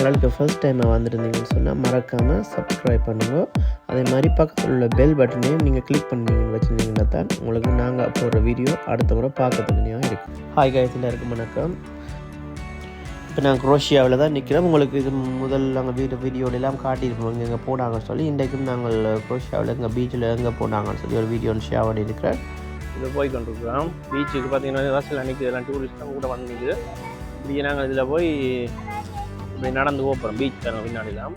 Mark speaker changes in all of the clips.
Speaker 1: சேனலுக்கு first time வந்திருந்தீங்கன்னு சொன்னால் மறக்காமல் சப்ஸ்கிரைப் பண்ணுங்கள் அதே மாதிரி பக்கத்தில் உள்ள பெல் பட்டனையும் நீங்கள் கிளிக் பண்ணிங்கன்னு வச்சுருந்தீங்கன்னா தான் உங்களுக்கு நாங்கள் போடுற வீடியோ அடுத்த முறை பார்க்கறதுக்கு இருக்கும். ஹாய் காயத்தில் எல்லாருக்கும் வணக்கம். இப்போ நான் குரோஷியாவில் தான் நிற்கிறோம் உங்களுக்கு இது முதல் நாங்கள் வீடியோ வீடியோட காட்டியிருப்போம். இங்கே எங்கே போனாங்கன்னு சொல்லி இன்றைக்கும் நாங்கள் குரோஷியாவில் எங்கள் பீச்சில் எங்கே போனாங்கன்னு சொல்லி ஒரு வீடியோ ஷேர் பண்ணியிருக்கிறேன்.
Speaker 2: இங்கே போய் கொண்டிருக்கிறோம். பீச்சுக்கு பார்த்தீங்கன்னா பஸ்ஸில் அன்றைக்கி இதெல்லாம் டூரிஸ்ட்லாம் கூட வந்து நிற்குது நாங்கள் இதில் போய் இப்படி நடந்து போகிறோம் பீச் தரங்க பின்னாடிலாம்.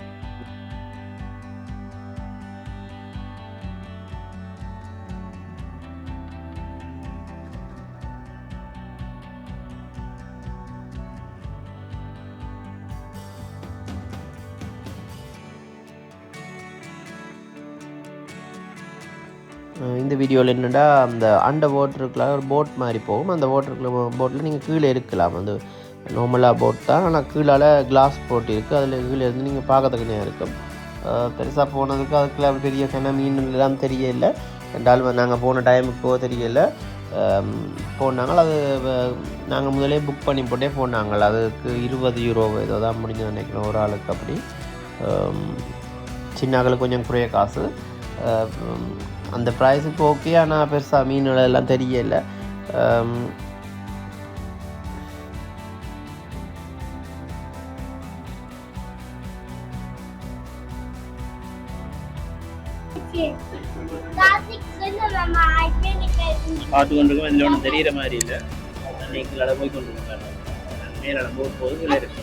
Speaker 1: இந்த வீடியோவில் என்னென்னா அந்த அண்டர் வாட்டருக்குள்ள ஒரு போட் மாதிரி போகும். அந்த வாட்டருக்குள்ள போட்டில் நீங்கள் கீழே இருக்கலாம். அந்த நார்மலாக போட் தான் ஆனால் கீழால் கிளாஸ் போட்டிருக்கு. அதில் கீழே இருந்து நீங்கள் பார்க்கறதுக்கு இருக்கும். பெருசாக போனதுக்கு அதுக்குள்ள பெரிய கன மீன் எல்லாம் தெரியல. ரெண்டாலும் நாங்கள் போன டைமுக்கு போக தெரியல. போனாங்கள் போனாங்க. அது நாங்கள் முதலே புக் பண்ணி போட்டே போனாங்கள் அதுக்கு இருபது யூரோ ஏதோ தான் முடிஞ்சு நினைக்கிறோம் ஒரு ஆளுக்கு அப்படி. சின்ன கொஞ்சம் குறைய காசு. அந்த ப்ரைஸுக்கு ஓகே ஆனால் பெருசாக மீன்கள் எல்லாம் தெரியல.
Speaker 2: பார்த்து கொண்டிருக்கோம் இதில் ஒன்றும் தெரியிற மாதிரி இல்லை. நீங்கள் போய் கொண்டிருக்கோம் மேலே போட் போது கீழே இருக்கு.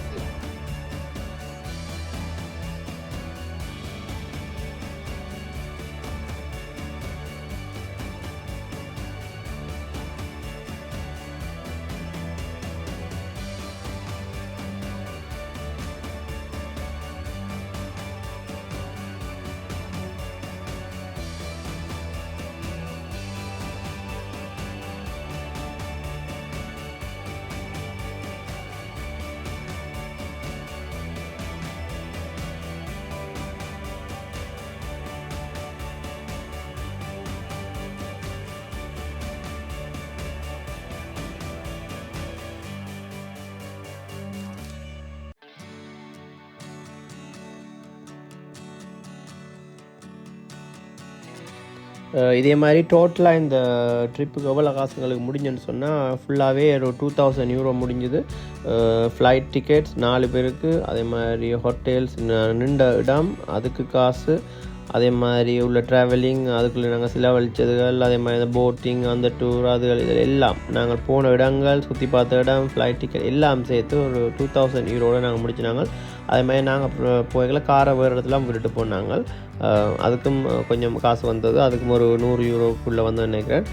Speaker 1: இதே மாதிரி டோட்டலாக இந்த ட்ரிப்புக்கு எவ்வளோ காசுங்களுக்கு முடிஞ்சுன்னு சொன்னால் ஃபுல்லாகவே ஒரு டூ தௌசண்ட் யூரோ முடிஞ்சுது. ஃப்ளைட் டிக்கெட்ஸ் நாலு பேருக்கு அதே மாதிரி ஹோட்டல்ஸ் நின்ற இடம் அதுக்கு காசு. அதே மாதிரி உள்ள ட்ராவலிங் அதுக்குள்ளே நாங்கள் செலவழிச்சதுகள் அதே மாதிரி அந்த போட்டிங் அந்த டூர் அதுகள் இதில் எல்லாம். நாங்கள் போன இடங்கள் சுற்றி பார்த்த இடம் ஃப்ளைட் டிக்கெட் எல்லாம் சேர்த்து ஒரு டூ தௌசண்ட் யூரோட நாங்கள். முடிச்சினாங்க அதே மாதிரி நாங்கள் போய்களை காரை வேறு இடத்துல விட்டுட்டு போனாங்க. அதுக்கும் கொஞ்சம் காசு வந்தது. அதுக்கும் ஒரு நூறு யூரோக்குள்ளே வந்து நினைக்கிறேன்.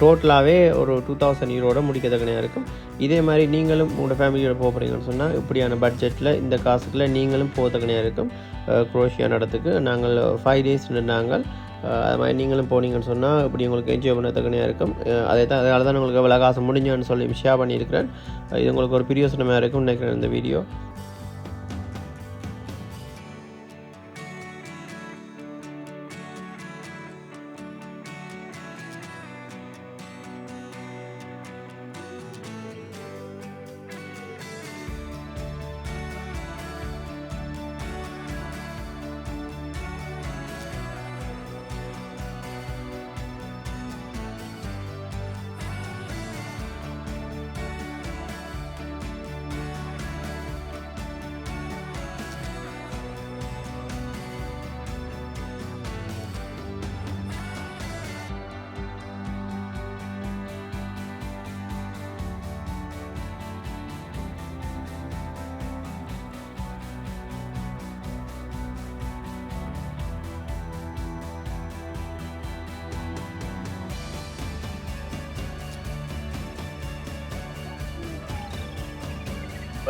Speaker 1: டோட்டலாகவே ஒரு டூ தௌசண்ட் யூரோட முடிக்கத்தக்கனையாக இருக்கும். இதே மாதிரி நீங்களும் உங்களோட ஃபேமிலியோட போக போகிறீங்கன்னு சொன்னால் இப்படியான பட்ஜெட்டில் இந்த காசுக்குள்ள நீங்களும் போகத்தக்கனையாக இருக்கும். குரோஷியா நடத்துக்கு. நாங்கள் ஃபைவ் டேஸ் நாங்கள் அது மாதிரி நீங்களும் போனீங்கன்னு சொன்னால் இப்படி உங்களுக்கு என்ஜாய் பண்ணத்தக்கனையாக இருக்கும். அதே தான் அதனால தான் உங்களுக்கு எவ்வளோ காசு முடிஞ்சோன்னு சொல்லி ஷேர் பண்ணியிருக்கிறேன். இது உங்களுக்கு ஒரு பிரியோசனமாக இருக்கும் நினைக்கிறேன் இந்த வீடியோ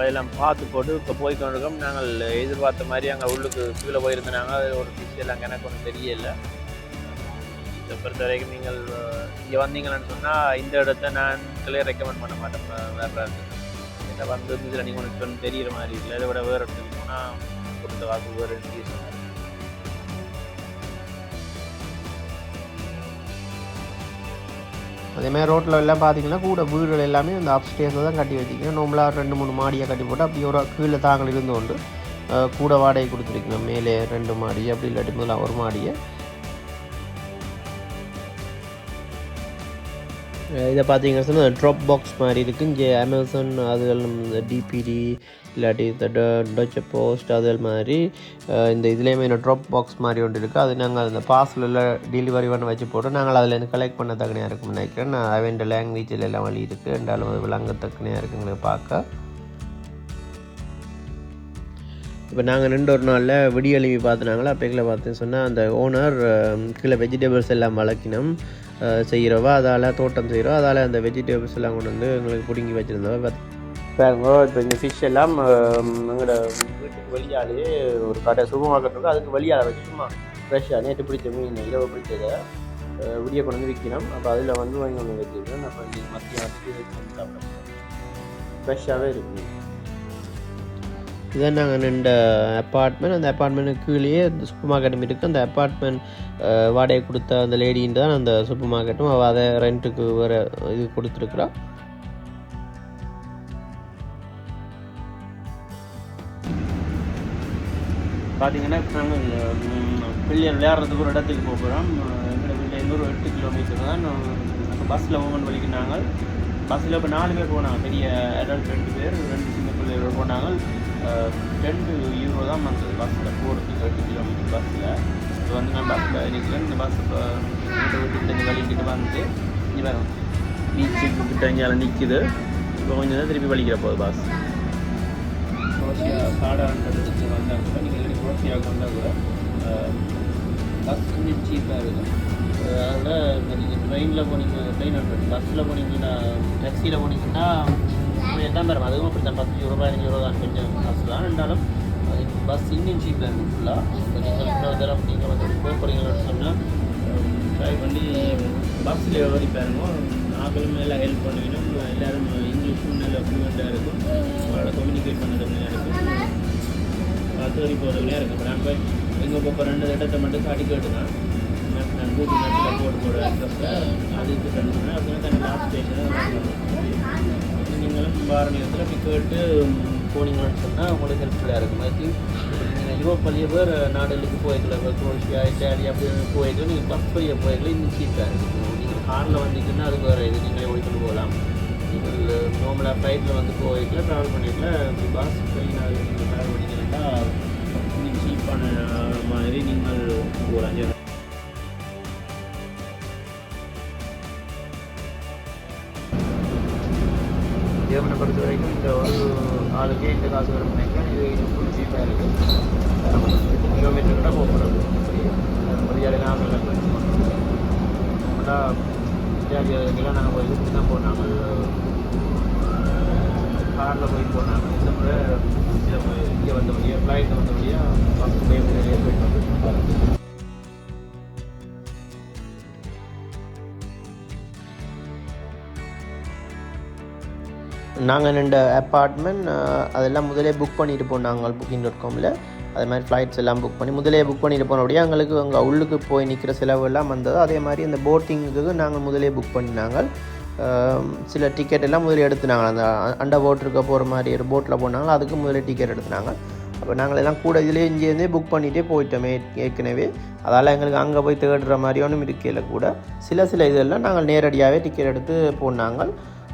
Speaker 2: இப்போ எல்லாம் பார்த்து போட்டு இப்போ போய் கொண்டிருக்கோம் நாங்கள் எதிர்பார்த்த மாதிரி அங்கே உள்ளுக்கு கீழே போயிருந்தாங்க ஒரு ஃபிஷ் எல்லாம் எனக்கு ஒன்றும் தெரியல. இதை பொறுத்த வரைக்கும் நீங்கள் இங்கே வந்தீங்கன்னு சொன்னால் இந்த இடத்த நான் கிளியர் ரெக்கமெண்ட் பண்ண மாட்டேன். வேறு வேற இதை வந்து இதில் நீங்கள் உனக்கு தெரிகிற தெரியிற மாதிரி இல்லை. இதை விட வேறு இடத்துக்கு போனால் கொடுத்த வாக்கு வேறு அதேமாதிரி
Speaker 1: அதே ரோட்டில் எல்லாம் பார்த்தீங்கன்னா கூட வீடுகள் எல்லாமே இந்த அப்ஸ்டேஸில் தான் கட்டி வச்சிருக்கீங்க. நார்மலாக ரெண்டு மூணு மாடியாக கட்டி போட்டு அப்படி ஒரு கீழே தாங்கள் இருந்து கொண்டு கூட வாடகை கொடுத்துருக்கணும். மேலே ரெண்டு மாடி அப்படி இல்லாட்டி முதல்ல ஒரு மாடியை. இதை பார்த்தீங்கன்னா சொன்னால் ட்ராப் பாக்ஸ் மாதிரி இருக்குது இங்கே அமேசான் அதுகள் இந்த டிபிடி இல்லாட்டி இந்த டொச்ச போஸ்ட் அதுகள் மாதிரி இந்த இதுலேயுமே இந்த ட்ராப் பாக்ஸ் மாதிரி ஒன்று இருக்குது அது நாங்கள் அந்த பார்சலில் டெலிவரி பண்ண வச்சு போட்டு நாங்கள் அதுலேருந்து கலெக்ட் பண்ண தக்கனையாக இருக்கும்னு நினைக்கிறேன். நான் அவன் லாங்குவேஜில் எல்லாம் வழி இருக்குது ரெண்டாலும் அது விளங்க தக்கனையாக இருக்குங்களை பார்க்க. இப்போ நாங்கள் ரெண்டு ஒரு நாளில் விடியெழுவி பார்த்துனாங்களா? அப்போக்கில் பார்த்து சொன்னால் அந்த ஓனர் கீழே வெஜிடபிள்ஸ் எல்லாம் வளர்க்கினோம். செய்கிறவோ அதால் தோட்டம் செய்கிறோம் அதால் அந்த வெஜிடபிள்ஸ் எல்லாம் கொண்டு வந்து எங்களுக்கு பிடுங்கி வச்சுருந்தோம் பாருங்கோ இப்போ இந்த ஃபிஷ் எல்லாம் எங்களோட வீட்டுக்கு வெளியாலேயே ஒரு கடை சூப்பர் மார்க்கெட் இருக்கும் அதுக்கு வெளியால் வச்சு சும்மா ஃப்ரெஷ்ஷாக நேற்று பிடிச்ச மீன் இரவு பிடிச்சதை உரிய விடிய கொண்டு வந்து விற்கணும் அப்போ அதில் வந்து வாங்கி ஒன்று வச்சுருக்கேன். அப்போ மத்தியானத்துக்கு வச்சு சாப்பிடணும் ஃப்ரெஷ்ஷாகவே இருக்கு இதான் நாங்கள் நின்ற அப்பார்ட்மெண்ட் அந்த அப்பார்ட்மெண்ட்டு கீழேயே இந்த சூப்பர் மார்க்கெட்டும் இருக்குது அந்த அப்பார்ட்மெண்ட் வாடகை கொடுத்த அந்த லேடின்னு தான் அந்த சூப்பர் மார்க்கெட்டும் அவள் அதை ரெண்ட்டுக்கு வேறு இது கொடுத்துருக்குறா. பார்த்தீங்கன்னா இப்போ நாங்கள் பிள்ளையர் விளையாடுறதுக்கு ஒரு இடத்துக்கு போக போகிறோம் எங்களோட வீட்டிலேருந்து ஒரு எட்டு கிலோமீட்டர் தான். பஸ்ஸில் மூவ்மெண்ட் வலிக்கினாங்க பஸ்ஸில் இப்போ நாலு பேர் போனாங்க. பெரிய அடல்ட் ரெண்டு பேர் ரெண்டு சின்ன பிள்ளைகள் போனாங்க. ரெண்டு யூரோ தான் வந்தது பஸ்ஸில் போகிறது எட்டு கிலோமீட்டர் பஸ்ஸில் இப்போ வந்து நான் பஸ்ஸில் இருக்கிறேன் இந்த பஸ் இப்போ வீட்டை விட்டு இந்த வலிக்கிட்டு வந்து இங்கே வரும் பீச்சுக்கு கிட்ட இங்கே நிற்குது இப்போ கொஞ்சம் தான் திருப்பி வலிக்கிற போகுது பஸ் குரோஷியா சாடான்றது வந்தால் கூட நீங்கள் இல்லை குரோஷியாவுக்கு வந்தால் கூட பஸ் கொஞ்சம் சீப்பாக இருக்கும். அதனால் நீங்கள் ட்ரெயினில் போனீங்க ட்ரெயின் பஸ்ஸில் போனீங்கன்னா டாக்ஸியில் போனீங்கன்னா எட்டாம் பேரம் அதுவும் அப்படி தான் பத்து யூரோ பதினஞ்சு யூரோ தான் கொஞ்சம் காசு தான் இருந்தாலும் பஸ் இன்னும் சீப்பாக இருக்கும் ஃபுல்லாக இப்போ நீங்கள் இன்னொரு தரம் நீங்கள் வந்து போக போகிறீங்கன்னு சொன்னால் ட்ரை பண்ணி பஸ்ஸில் ஏறி பாருங்க. நாங்களும் எல்லாம் ஹெல்ப் பண்ணுவீங்க. எல்லோரும் இங்கிலீஷும் நல்ல ஃப்ளூவெண்ட்டாக இருக்கும். அவங்களோட கம்யூனிகேட் பண்ணுறதுலையாக இருக்கும். பார்த்து வரி போகிறதுலையாக இருக்கும் இப்போ எங்கே போக ரெண்டு இடத்தை மட்டும் காட்டி கேட்டுதான். மேப் நான் கூகுள் மேப்பில் போட்டு போட அதுக்கு தந்துடுவேன் அப்படின்னா தனி லாஸ்ட் ஸ்டேஷனாக நீங்களும் வார நேரத்தில் அப்படி கேட்டு போனீங்கன்னு சொன்னால் உங்களுக்கு ஹெல்ப்ஃபுல்லாக இருக்கும். ஐ திங்க் நீங்கள் யூரோப் வழியே பேர் நாடுகளுக்கு போயிருக்கலாம் இப்போ குரோஷியா இட்டாலி அப்படி போய்க்கல நீங்கள் பஸ் வழியாக போயிருக்கலாம் இன்னும் சீப்பாக இருக்கும் நீங்கள் காரில் வந்தீங்கன்னா அதுக்கு வேறு இது நீங்களே ஓடிக்கொண்டு போகலாம். நீங்கள் நார்மலாக ஃப்ளைட்டில் வந்து போயிருக்கலாம் ட்ராவல் பண்ணிக்கல இப்படி பஸ் ட்ரெயின் நீங்கள் ட்ராவல் பண்ணிங்கன்னா இன்னும் சீப்பான மாதிரி நீங்கள் போகலாம். ஜெர்மனை பொறுத்த வரைக்கும் இந்த ஒரு ஆளுக்கே இந்த காசு வரும் நினைக்கிறேன் இது ஃபுல் சீப்பாக இருக்குது கிலோமீட்டர் கூட போகக்கூடாது மரியாதை நாங்கள் நம்மளா வித்தியாசத்துக்கெல்லாம் நாங்கள் போய் இப்படி தான் போனாங்க காரில் போய் போனாங்க இந்த முறை இங்கே வந்த இங்கே ஃப்ளைட்டில் வந்த வந்தபடியாக பஸ் போய் போயிட்டு வந்து நாங்கள் ரெண்டு அப்பார்ட்மெண்ட் அதெல்லாம் முதலே புக் பண்ணிட்டு போனாங்க புக்கிங் டாட் காமில் அது மாதிரி ஃப்ளைட்ஸ் எல்லாம் புக் பண்ணி முதலே புக் பண்ணிட்டு போனபடியே எங்களுக்கு அங்கே உள்ளுக்கு போய் நிற்கிற செலவு எல்லாம் வந்தது. அதே மாதிரி அந்த போட்டிங்குக்கு நாங்கள் முதலே புக் பண்ணினாங்க. சில டிக்கெட் எல்லாம் முதலே எடுத்துனாங்க. அந்த அண்டர் போட்டிருக்க போகிற மாதிரி ஒரு போட்டில் போனாங்க. அதுக்கு முதலே டிக்கெட் எடுத்துனாங்க. அப்போ நாங்கள் எல்லாம் கூட இதிலே இங்கேருந்தே புக் பண்ணிகிட்டே போயிட்டோமே ஏற்கனவே. அதால் எங்களுக்கு அங்கே போய் தேடுற மாதிரி ஒன்றும் இருக்கையில் கூட சில சில இதெல்லாம் நாங்கள் நேரடியாகவே டிக்கெட் எடுத்து போனாங்க.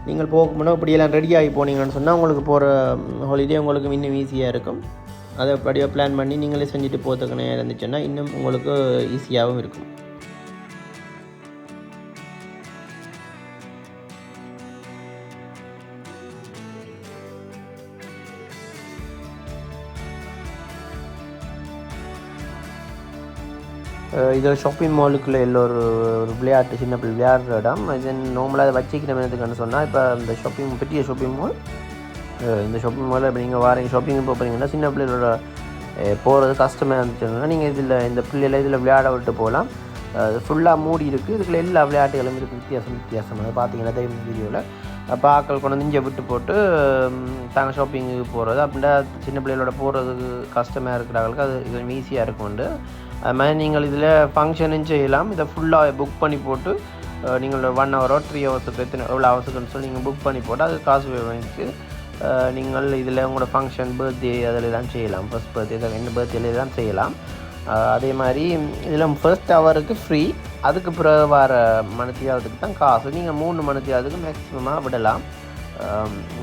Speaker 1: நீங்கள் போக முன்னாடி இப்படியெல்லாம் ரெடி ஆகி போனீங்கன்னு சொன்னால் உங்களுக்கு போகிற ஹாலிடே உங்களுக்கு இன்னும் ஈஸியாக இருக்கும். அதை அப்படியே பிளான் பண்ணி நீங்களே செஞ்சுட்டு போகிறதுக்குனே இருந்துச்சுன்னா இன்னும் உங்களுக்கு ஈஸியாகவும் இருக்கும். இது ஷாப்பிங் மாலுக்குள்ளே எல்லோ ஒரு ஒரு விளையாட்டு சின்ன பிள்ளை விளையாடுற இடம் இது நார்மலாக அதை வச்சுக்கணும் எதுக்குன்னு சொன்னால் இப்போ இந்த ஷாப்பிங் பெரிய ஷாப்பிங் மால் இந்த ஷாப்பிங் மாலில் இப்போ நீங்கள் வாரீங்க ஷாப்பிங் போகிறீங்கன்னா சின்ன பிள்ளைகளோட போகிறது கஷ்டமாக இருந்துச்சுன்னா நீங்கள் இதில் இந்த பிள்ளைகளை இதில் விளையாட விட்டு போகலாம். ஃபுல்லாக மூடி இருக்குது இதுக்குள்ள எல்லா விளையாட்டுகளும் இருக்குது வித்தியாசம் வித்தியாசம். அதை பார்த்தீங்கன்னா தெரியும் வீடியோவில் அப்போ ஆக்கள் கொண்டு வந்து இங்கே விட்டு போட்டு தாங்க ஷாப்பிங்கு போகிறது அப்படின்னா சின்ன பிள்ளைகளோட போகிறதுக்கு கஷ்டமாக இருக்கிறவங்களுக்கு அது இது ஈஸியாக இருக்கும்ண்டு. அது மாதிரி நீங்கள் இதில் ஃபங்க்ஷனும் செய்யலாம். இதை ஃபுல்லாக புக் பண்ணி போட்டு நீங்கள் ஒன் ஹவரோ த்ரீ ஹவர்ஸுக்கு எத்தனை எவ்வளோ ஹவர்ஸுக்குன்னு சொல்லி நீங்கள் புக் பண்ணி போட்டு அது காசு வாங்கிட்டு நீங்கள் இதில் உங்களோட ஃபங்க்ஷன் பர்த்டே அதில் தான் செய்யலாம். ஃபர்ஸ்ட் பர்த்டே ரெண்டு பர்த்டேல தான் செய்யலாம். அதே மாதிரி இதில் ஃபர்ஸ்ட் ஹவருக்கு ஃப்ரீ அதுக்கு பிறகு வர மணித்தியாவதுக்கு தான் காசு. நீங்கள் மூணு மணித்தியாவதுக்கு மேக்ஸிமமாக விடலாம்.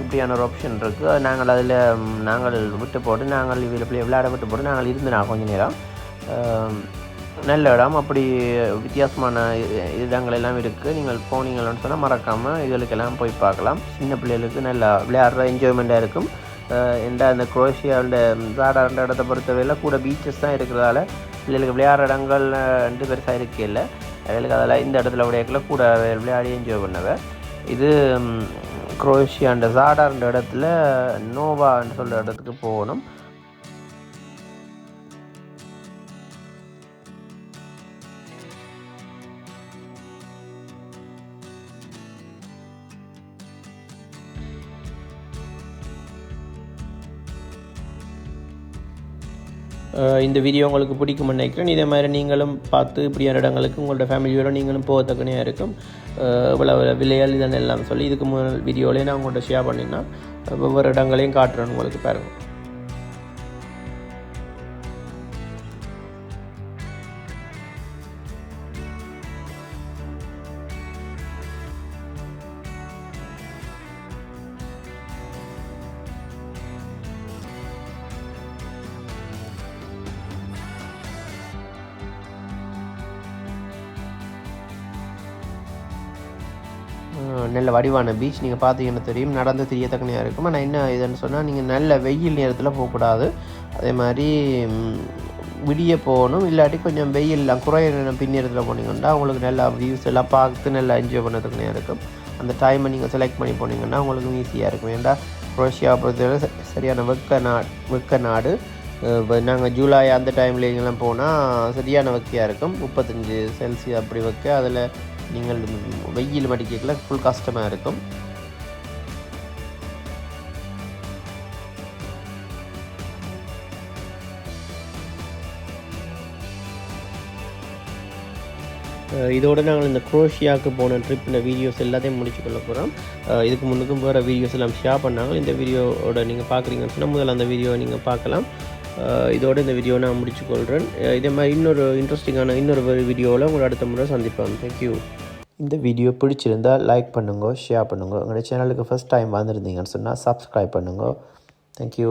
Speaker 1: இப்படியான ஒரு ஆப்ஷன் இருக்குது நாங்கள் அதில் நாங்கள் விட்டு போட்டு நாங்கள் இதில் விளையாட விட்டு போட்டு நாங்கள் இருந்துனா கொஞ்சம் கொஞ்ச நேரம். நல்ல இடம். அப்படி வித்தியாசமான இடங்கள் எல்லாம் இருக்குது நீங்கள் போனீங்கன்னு சொன்னால் மறக்காமல் இதுகளுக்கெல்லாம் போய் பார்க்கலாம். சின்ன பிள்ளைகளுக்கு நல்லா விளையாடுற என்ஜாய்மெண்ட்டாக இருக்கும். எந்த அந்த குரோஷியாவோட சாடாண்ட இடத்தை பொறுத்தவரையில் கூட பீச்சஸ் தான் இருக்கிறதால பிள்ளைகளுக்கு விளையாடுற இடங்கள் ரெண்டு பெருசாக இருக்கே இல்லை அவளுக்கு அதெல்லாம் இந்த இடத்துல விளையாடல கூட விளையாடி என்ஜாய் பண்ணவ. இது ம், குரோஷியாண்ட இடத்துல நோவான்னு சொல்கிற இடத்துக்கு போகணும். இந்த வீடியோ உங்களுக்கு பிடிக்கும்னு நினைக்கிறேன். இதே மாதிரி நீங்களும் பார்த்து இப்படியான இடங்களுக்கு உங்களோட ஃபேமிலியோட நீங்களும் போகத்தக்கனையாக இருக்கும். இவ்வளோ விலையால் இதெல்லாம் இதன் எல்லாம் சொல்லி இதுக்கு முதல் வீடியோலேயே நான் உங்கள்கிட்ட ஷேர் பண்ணினா ஒவ்வொரு இடங்களையும் காட்டுறேன் உங்களுக்கு பாருங்கள் நல்ல வடிவான பீச் நீங்கள் பார்த்தீங்கன்னா தெரியும். நடந்து தெரியத்தக்கனையாக இருக்கும்? ஆனால் என்ன இதுன்னு சொன்னால் நீங்கள் நல்ல வெயில் நேரத்தில் போகக்கூடாது. அதே மாதிரி விடிய போகணும். இல்லாட்டி கொஞ்சம் வெயில்லாம் குறைய நேரம் பின்னேரத்தில் போனீங்கன்னா உங்களுக்கு நல்லா வியூஸ் எல்லாம் பார்த்து நல்லா என்ஜாய் பண்ணதுக்குனையாக இருக்கும். அந்த டைமை நீங்கள் செலக்ட் பண்ணி போனீங்கன்னா உங்களுக்கு ஈஸியாக இருக்கும். ஏன்டா குரோஷியா பொறுத்தவரை சரியான வெக்க நாடு வெக்க நாடு. நாங்கள் ஜூலை அந்த டைம்ல எங்கெல்லாம் போனால் சரியான வெக்கையாக இருக்கும். முப்பத்தஞ்சு செல்சியஸ் அப்படி வைக்க. அதில் நீங்கள் வெயில் மடிக்கல ஃபுல் கஷ்டமாக இருக்கும். இதோடு இதோட நாங்கள் இந்த குரோஷியாவுக்கு போன ட்ரிப்பில் வீடியோஸ் எல்லாத்தையும் முடிச்சு கொள்ள போகிறோம் இதுக்கு முன்னுக்கும் வேறு வீடியோஸ் எல்லாம் ஷேர் பண்ணாங்க. இந்த வீடியோவோட நீங்கள் பார்க்குறீங்கன்னு சொன்னால் முதல்ல அந்த வீடியோவை நீங்கள் பார்க்கலாம். இதோட இந்த வீடியோ நான் முடிச்சு கொள்கிறேன் இதே மாதிரி இன்னொரு இன்ட்ரெஸ்டிங்கான இன்னொரு வீடியோவில் உங்களை அடுத்த முறை சந்திப்பேன் தேங்க்யூ இந்த வீடியோ பிடிச்சிருந்தா லைக் பண்ணுங்க ஷேர் பண்ணுங்க. உங்களோட சேனலுக்கு ஃபஸ்ட் டைம் வந்திருந்தீங்கன்னு சொன்னால் சப்ஸ்கிரைப் பண்ணுங்க. தேங்க்யூ